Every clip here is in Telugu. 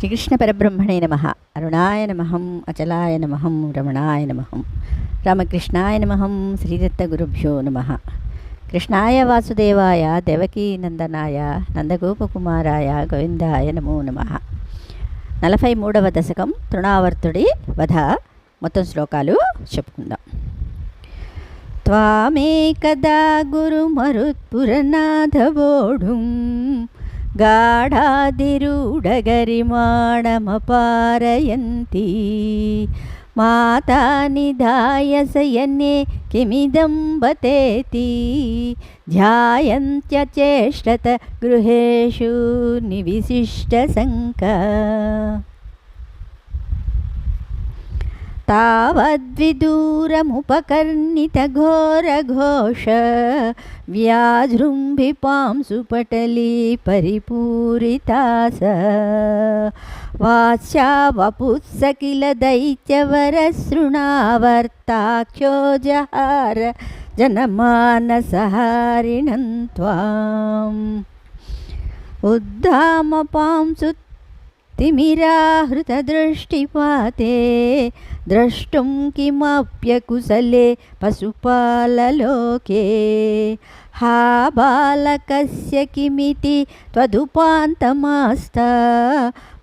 శ్రీకృష్ణ పరబ్రహ్మణే నమ. అరుణాయ నమహం అచలాయ నమహం రమణాయ నమహం రామకృష్ణాయ నమహం శ్రీదత్తగురుభ్యో నమ. కృష్ణాయ వాసుదేవాయ దేవకీ నందనాయ నందగోపకుమారాయ గోవిందాయ నమో నమ. నలభై మూడవ దశకం తృణావర్తుడి వధ. మొత్తం శ్లోకాలు చెప్పుకుందాం. త్వామేకదా గురుమరుత్పురనాథవోఢుం गाढादिरूढगरिमाणमपारयन्ती माता निधाय शयने किमिदं बतेति ध्यायन्त्यचेष्टत गृहेषु निविशिष्टशङ्का तावद्विदूरमुपकर्णितघोरघोष व्याजृम्भिपांसु पटली परिपूरिता स वाच्या वपुत्स किल दैत्यवरसृणावर्ताख्यो जहार जनमानसहारिणं त्वाम् उद्धामपांसु तिमिराहृतदृष्टिपाते द्रष्टुं किमप्यकुशले पशुपाललोके। हा बालकस्य किमिति त्वदुपान्तमास्ता।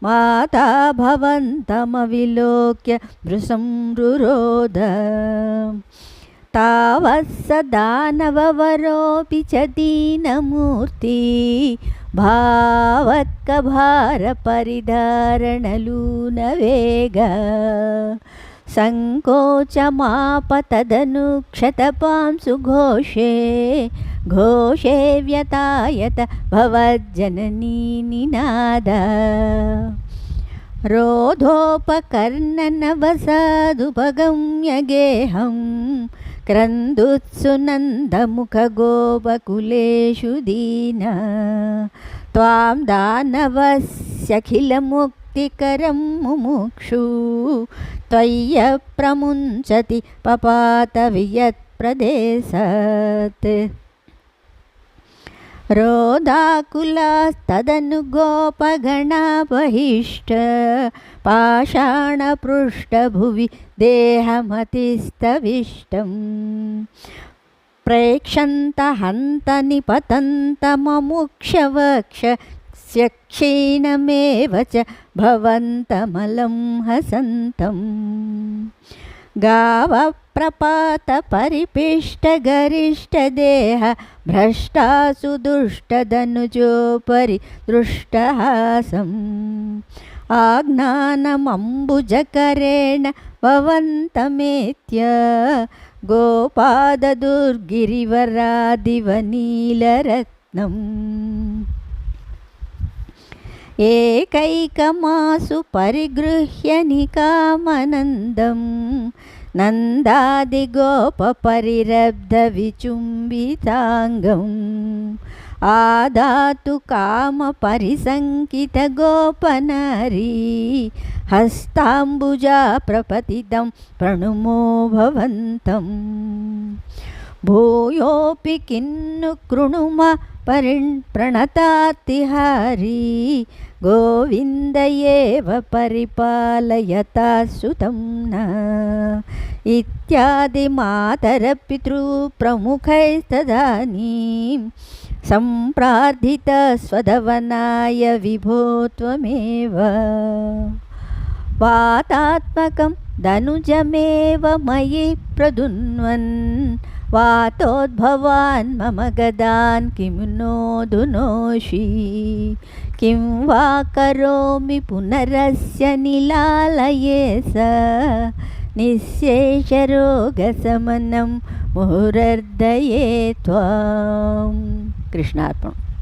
माता भवन्तमविलोक्य भृशंरुरोध तावत् स दानववरोऽपि च दीनमूर्ति। भावत्कभारपरिधारणलूनवेग सङ्कोचमापतदनु क्षतपांसु घोषे घोषे व्यतायत भवज्जननी निनाद रोधोपकर्णनवसादुपगम्य క్రందుత్సునందముఖగోపకులేషు దీన త్వాం దానవస్యఖిలముక్తికరం ముముక్షు త్వయ్య ప్రముంచతి పపాత వియత్ ప్రదేశాత్ रोदाकुलास्तदनु गोपगणा बहिष्ट पाषाणपृष्ठभुवि देहमतिस्तविष्टम् प्रेक्षन्त हन्त निपतन्तममुक्षवक्ष क्षीणमेव च भवन्तमलं हसन्तम् गावप्रपातपरिपिष्टगरिष्ठदेह भ्रष्टासु दुष्टदनुजोपरि दृष्टहासम् आज्ञानमम्बुजकरेण भवन्तमेत्य गोपाददुर्गिरिवरादिवनीलरत्नम् एकैकमासु परिगृह्य निकामनन्दं नन्दादिगोपपरिरब्धविचुम्बिताङ्गम् आदातु कामपरिसङ्कितगोपनारी हस्ताम्बुजा प्रपतितं प्रणुमो भवन्तम् భూయోపి కిన్ను కృణుమ పరిణ్ ప్రణతాతిహారీ గోవిందయేవ పరిపాలయతాసుతం ఇత్యాది మాతరపితృప్రముఖైస్తదానీం సంప్రార్థిత స్వధవనాయ విభో త్వమేవ వాతాత్మకం ధనుజమేవ మయి ప్రదున్వన్ वातोद्भवान् मम गदान् किं नोदुनोषि किं वा करोमि पुनरस्य निलालये स? निःशेषरोगशमनं मुहुरर्दये त्वां कृष्णार्पणम्।